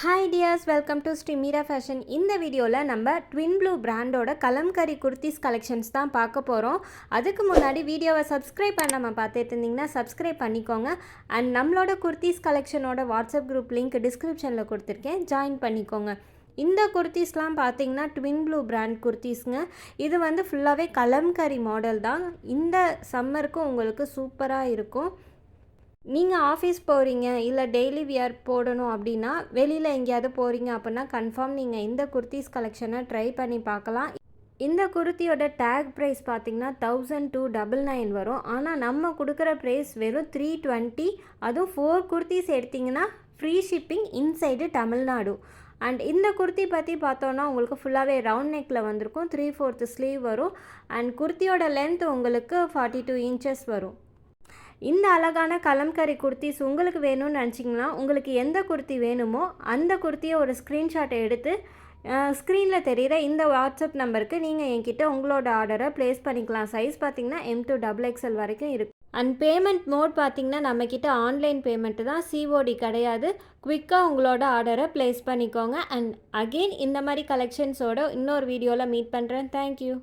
Hi dears welcome to Sri Meera fashion இந்த வீடியோவில் நம்ம ட்வின் ப்ளூ பிராண்டோட கலம்கரி குர்த்திஸ் கலெக்ஷன்ஸ் தான் பார்க்க போகிறோம் அதுக்கு முன்னாடி வீடியோவை சப்ஸ்கிரைப் பண்ணாமல் பார்த்துட்டு இருந்தீங்கன்னா சப்ஸ்கிரைப் பண்ணிக்கோங்க. அண்ட் நம்மளோட குர்த்திஸ் கலெக்ஷனோட வாட்ஸ்அப் குரூப் லிங்க் டிஸ்கிரிப்ஷனில் கொடுத்துருக்கேன். ஜாயின் பண்ணிக்கோங்க. இந்த குர்த்திஸ்லாம் பார்த்தீங்கன்னா ட்வின் ப்ளூ பிராண்ட் குர்த்திஸ்ங்க. இது வந்து ஃபுல்லாகவே கலம்கரி மாடல் தான். இந்த சம்மருக்கு உங்களுக்கு சூப்பராக இருக்கும். நீங்கள் ஆஃபீஸ் போகிறீங்க இல்லை டெய்லி வியர் போடணும் அப்படின்னா வெளியில் எங்கேயாவது போகிறீங்க அப்படின்னா கன்ஃபார்ம் நீங்கள் இந்த குர்த்திஸ் கலெக்ஷனை ட்ரை பண்ணி பார்க்கலாம். இந்த குர்த்தியோட டேக் ப்ரைஸ் பார்த்தீங்கன்னா தௌசண்ட் டூ டபுள் நைன் வரும். ஆனால் நம்ம கொடுக்குற ப்ரைஸ் வெறும் த்ரீ டுவெண்ட்டி அதுவும் ஃபோர் குர்த்திஸ் எடுத்திங்கன்னா free shipping inside Tamil Nadu. And இந்த குர்த்தி பற்றி பார்த்தோன்னா உங்களுக்கு ஃபுல்லாகவே ரவுண்ட் நெக்கில் வந்திருக்கும். த்ரீ ஃபோர்த்து ஸ்லீவ் வரும். அண்ட் குர்த்தியோட லென்த் உங்களுக்கு ஃபார்ட்டி டூ இன்ச்சஸ் வரும். இந்த அழகான கலம்கரி குர்த்திஸ் உங்களுக்கு வேணும்னு நினச்சிங்கன்னா உங்களுக்கு எந்த குர்த்தி வேணுமோ அந்த குர்த்தியை ஒரு ஸ்க்ரீன்ஷாட்டை எடுத்து ஸ்க்ரீனில் தெரிகிற இந்த வாட்ஸ்அப் நம்பருக்கு நீங்கள் என்கிட்ட உங்களோட ஆர்டரை ப்ளேஸ் பண்ணிக்கலாம். சைஸ் பார்த்தீங்கன்னா எம் டூ டபுள் எக்ஸ்எல் வரைக்கும் இருக்குது அண்ட் பேமெண்ட் மோட் பார்த்தீங்கன்னா நம்மக்கிட்ட ஆன்லைன் பேமெண்ட்டு தான் சிஓடி கிடையாது. குவிக்காக உங்களோட ஆர்டரை ப்ளேஸ் பண்ணிக்கோங்க. அண்ட் அகெயின் இந்த மாதிரி கலெக்ஷன்ஸோட இன்னொரு வீடியோவில் மீட் பண்ணுறேன் தேங்க்யூ